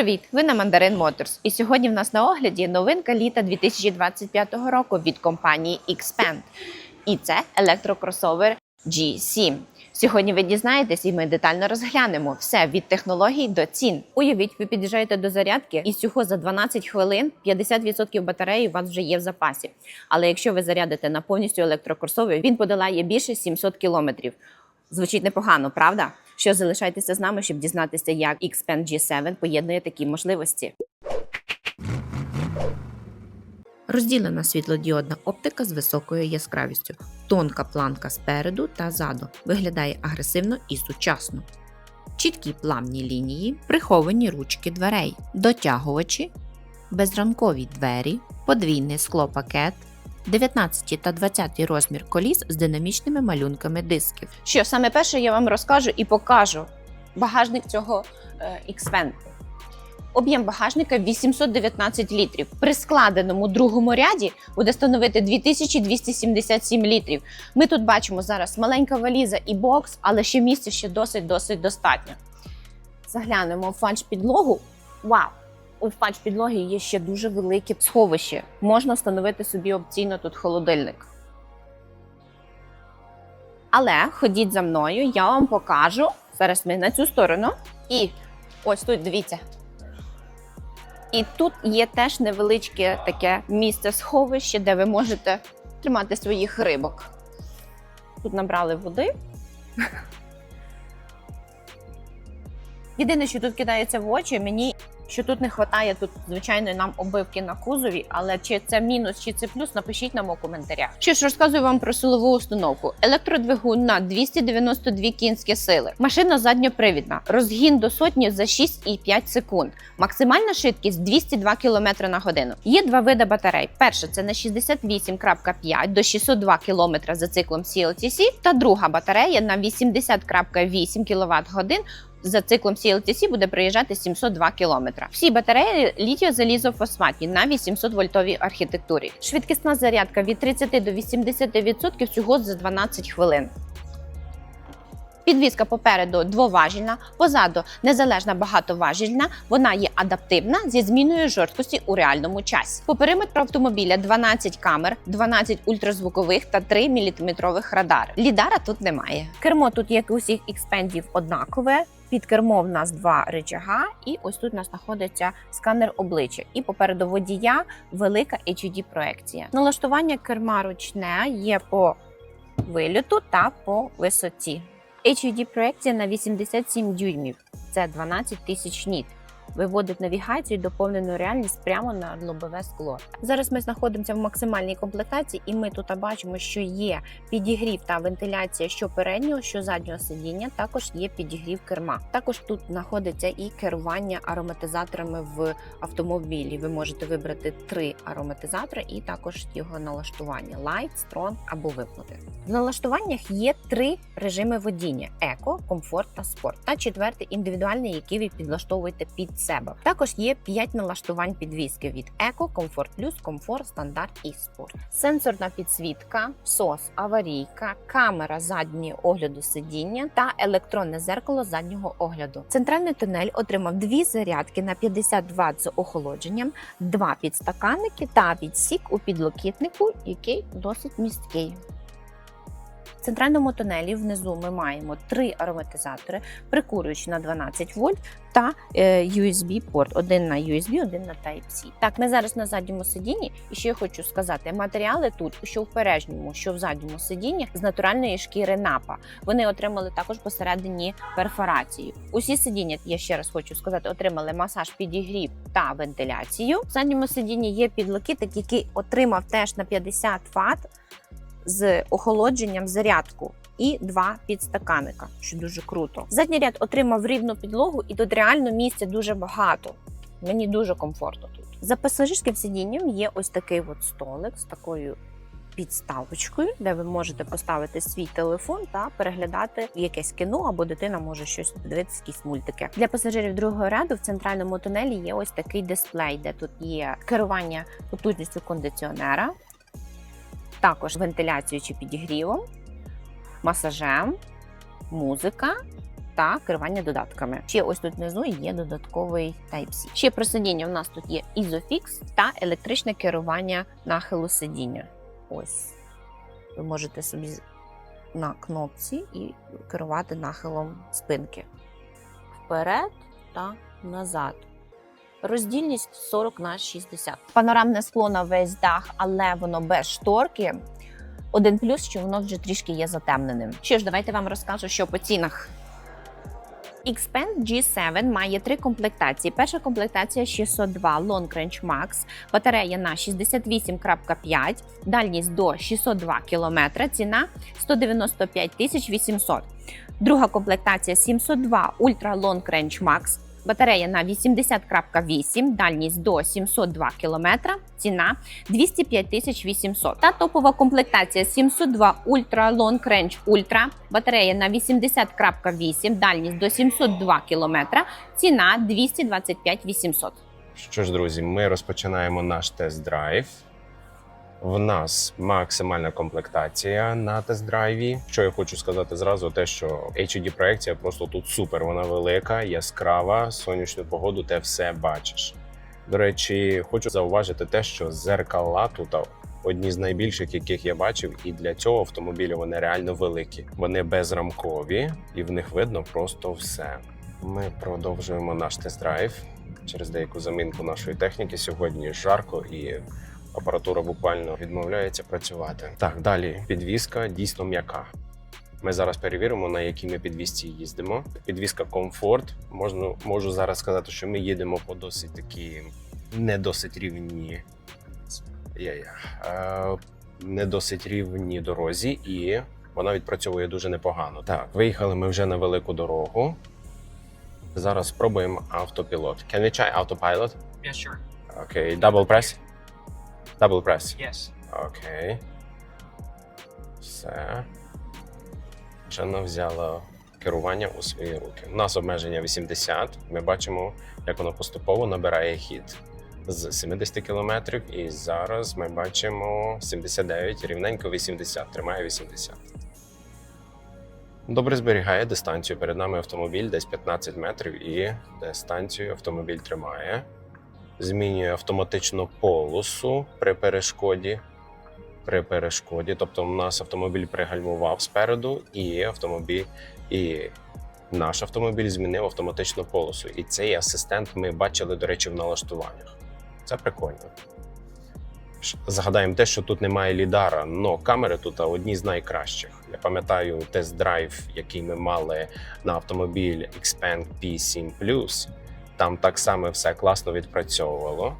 Привіт! Ви на Mandarin Motors. І сьогодні в нас на огляді новинка літа 2025 року від компанії Xpeng. І це електрокросовер G7. Сьогодні ви дізнаєтесь, і ми детально розглянемо все від технологій до цін. Уявіть, ви під'їжджаєте до зарядки, і всього за 12 хвилин 50% батареї у вас вже є в запасі. Але якщо ви зарядите на повністю електрокросовер, він подолає більше 700 кілометрів. Звучить непогано, правда? Що залишайтеся з нами, щоб дізнатися, як Xpeng G7 поєднує такі можливості. Розділена світлодіодна оптика з високою яскравістю, тонка планка спереду та ззаду виглядає агресивно і сучасно. Чіткі плавні лінії, приховані ручки дверей, дотягувачі, безранкові двері, подвійний склопакет, 19 та 20 розмір коліс з динамічними малюнками дисків. Що саме перше я вам розкажу і покажу багажник цього е, Xpeng. Об'єм багажника 819 літрів. При складеному другому ряді буде становити 2277 літрів. Ми тут бачимо зараз маленька валіза і бокс, але ще місця ще досить досить достатньо. Заглянемо в фальш підлогу. Вау! У фальш підлоги є ще дуже велике сховище. Можна встановити собі опційно тут холодильник. Але ходіть за мною, я вам покажу. Зараз ми на цю сторону. І ось тут дивіться. І тут є теж невеличке таке місце сховище, де ви можете тримати своїх рибок. Тут набрали води. Єдине, що тут кидається в очі, мені що тут не вистачає тут звичайної нам обивки на кузові, але чи це мінус, чи це плюс, напишіть нам у коментарях. Що ж розказую вам про силову установку. Електродвигун на 292 кінські сили. Машина задньопривідна. Розгін до сотні за 6,5 секунд. Максимальна швидкість 202 км на годину. Є два види батарей. Перша це на 68,5 до 602 км за циклом CLTC, та друга батарея на 80,8 кВт годин за циклом CLTC буде проїжджати 702 км. Всі батареї літіо-залізофосфатні на 800 вольтовій архітектурі. Швидкісна зарядка від 30 до 80% всього за 12 хвилин. Підвізка попереду двоважільна, позаду незалежна багатоважільна. Вона є адаптивна зі зміною жорсткості у реальному часі. По периметру автомобіля 12 камер, 12 ультразвукових та 3 міліметрових радари. Лідара тут немає. Кермо тут, як у всіх експендів, однакове. Під кермо в нас два речага, і ось тут у нас знаходиться сканер обличчя. І попереду водія велика hd проекція. Налаштування керма ручне є по виліту та по висоті. hd проекція на 87 дюймів. Це 12 тисяч ніт. Виводить навігацію і доповнену реальність прямо на лобове скло. Зараз ми знаходимося в максимальній комплектації, і ми тут бачимо, що є підігрів та вентиляція що переднього, що заднього сидіння. Також є підігрів керма. Також тут знаходиться і керування ароматизаторами в автомобілі. Ви можете вибрати три ароматизатори і також його налаштування: Light, Strong або виплати. В налаштуваннях є три режими водіння: еко, комфорт та спорт. Та четвертий індивідуальний, який ви підлаштовуєте під себе. Також є 5 налаштувань підвіски від еко, комфорт плюс, комфорт, стандарт і спорт. Сенсорна підсвітка, сос, аварійка, камера заднього огляду сидіння та електронне зеркало заднього огляду. Центральний тунель отримав дві зарядки на 50 Вт з охолодженням, два підстаканники та відсік у підлокітнику, який досить місткий. В центральному тунелі внизу ми маємо три ароматизатори, прикурюючі на 12 вольт та е, USB-порт. Один на USB, один на Type-C. Так, ми зараз на задньому сидінні, і ще я хочу сказати: матеріали тут, що в передньому, що в задньому сидінні, з натуральної шкіри напа. Вони отримали також посередині перфорацію. Усі сидіння, я ще раз хочу сказати, отримали масаж підігрів та вентиляцію. В задньому сидінні є підлокітник, який отримав теж на 50 Вт з охолодженням зарядку. І два підстаканника, що дуже круто. Задній ряд отримав рівну підлогу, і тут реально місця дуже багато. Мені дуже комфортно тут. За пасажирським сидінням є ось такий от столик з такою підставочкою, де ви можете поставити свій телефон та переглядати якесь кіно, або дитина може щось дивитися, якісь мультики. Для пасажирів другого ряду в центральному тунелі є ось такий дисплей, де тут є керування потужністю кондиціонера також вентиляцією чи підігрівом, масажем, музика та керування додатками. Ще ось тут внизу є додатковий Type-C. Ще про сидіння у нас тут є Isofix та електричне керування нахилу сидіння. Ось ви можете собі на кнопці і керувати нахилом спинки вперед та назад. Роздільність 40 на 60. Панорамне скло на весь дах, але воно без шторки. Один плюс, що воно вже трішки є затемненим. Що ж, давайте вам розкажу, що по цінах. Xpeng G7 має три комплектації. Перша комплектація 602 Long Range Max, батарея на 68,5, дальність до 602 км, ціна 195 800. Друга комплектація 702 Ultra Long Range Max, батарея на 80,8, дальність до 702 км, ціна 205 800. Та топова комплектація 702 Ultra Long Range Ultra, батарея на 80,8, дальність до 702 км, ціна 225 800. Що ж, друзі, ми розпочинаємо наш тест-драйв. В нас максимальна комплектація на тест-драйві. Що я хочу сказати зразу, те, що HUD проекція просто тут супер. Вона велика, яскрава, сонячну погоду, ти все бачиш. До речі, хочу зауважити те, що зеркала тут одні з найбільших, яких я бачив, і для цього автомобіля вони реально великі. Вони безрамкові, і в них видно просто все. Ми продовжуємо наш тест-драйв через деяку замінку нашої техніки. Сьогодні жарко і апаратура буквально відмовляється працювати. Так, далі підвізка дійсно м'яка. Ми зараз перевіримо, на якій ми підвісці їздимо. Підвізка комфорт. Можна можу зараз сказати, що ми їдемо по досить такі не досить рівні. Я-я. Е, не досить рівній дорозі, і вона відпрацьовує дуже непогано. Так, виїхали ми вже на велику дорогу. Зараз спробуємо автопілот. Can we try autopilot? Yeah, sure. Окей, double press. Double press. Yes. Окей. Все. Жанна взяла керування у свої руки. У нас обмеження 80. Ми бачимо, як воно поступово набирає хід з 70 км, і зараз ми бачимо 79, рівненько 80, тримає 80. Добре зберігає дистанцію. Перед нами автомобіль десь 15 метрів, і дистанцію автомобіль тримає. Змінює автоматично полосу при перешкоді. При перешкоді. Тобто, у нас автомобіль пригальмував спереду, і автомобіль, і наш автомобіль змінив автоматично полосу. І цей асистент ми бачили, до речі, в налаштуваннях. Це прикольно. Згадаємо те, що тут немає лідара, але камери тут одні з найкращих. Я пам'ятаю тест-драйв, який ми мали на автомобіль Xpeng P7 Там так само все класно відпрацьовувало.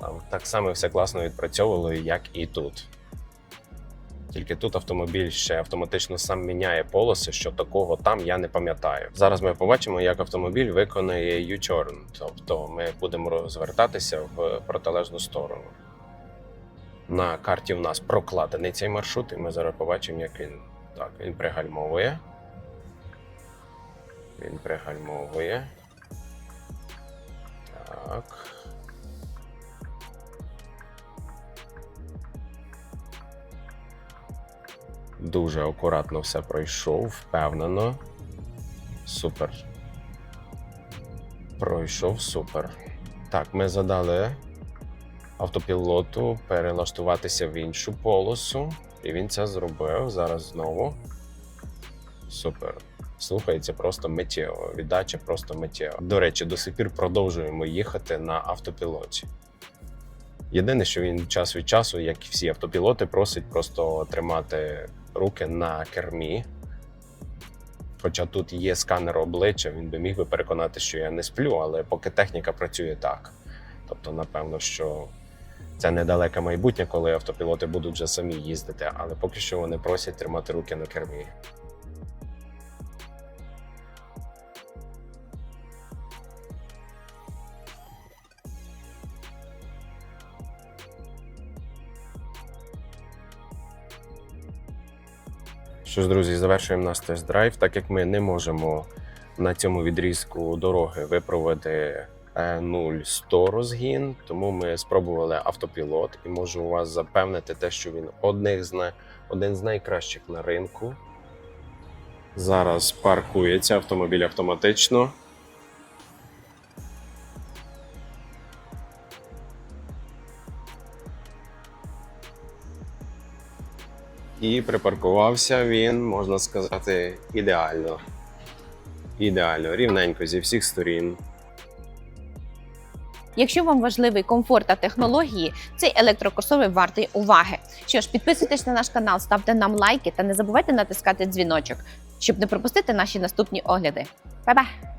Там так само все класно відпрацьовувало, як і тут. Тільки тут автомобіль ще автоматично сам міняє полоси, що такого там я не пам'ятаю. Зараз ми побачимо, як автомобіль виконає U-turn, тобто ми будемо розвертатися в протилежну сторону. На карті в нас прокладений цей маршрут, і ми зараз побачимо, як він так, він пригальмовує. Він пригальмовує. Так. Дуже акуратно все пройшов, впевнено. Супер. Пройшов супер. Так, ми задали автопілоту перелаштуватися в іншу полосу, і він це зробив. Зараз знову. Супер. Слухається просто миттєво. Віддача просто миттєво. До речі, до сих пір продовжуємо їхати на автопілоті. Єдине, що він час від часу, як і всі автопілоти, просить просто тримати руки на кермі. Хоча тут є сканер обличчя, він би міг би переконати, що я не сплю, але поки техніка працює так. Тобто, напевно, що це недалеке майбутнє, коли автопілоти будуть вже самі їздити, але поки що вони просять тримати руки на кермі. Що ж, друзі, завершуємо наш тест-драйв, так як ми не можемо на цьому відрізку дороги випроводити 0-100 розгін, тому ми спробували автопілот і можу вас запевнити те, що він одних з один з найкращих на ринку. Зараз паркується автомобіль автоматично. І припаркувався він, можна сказати, ідеально. Ідеально, рівненько зі всіх сторін. Якщо вам важливий комфорт та технології, цей електрокросовер вартий уваги. Що ж, підписуйтесь на наш канал, ставте нам лайки та не забувайте натискати дзвіночок, щоб не пропустити наші наступні огляди. Па-па!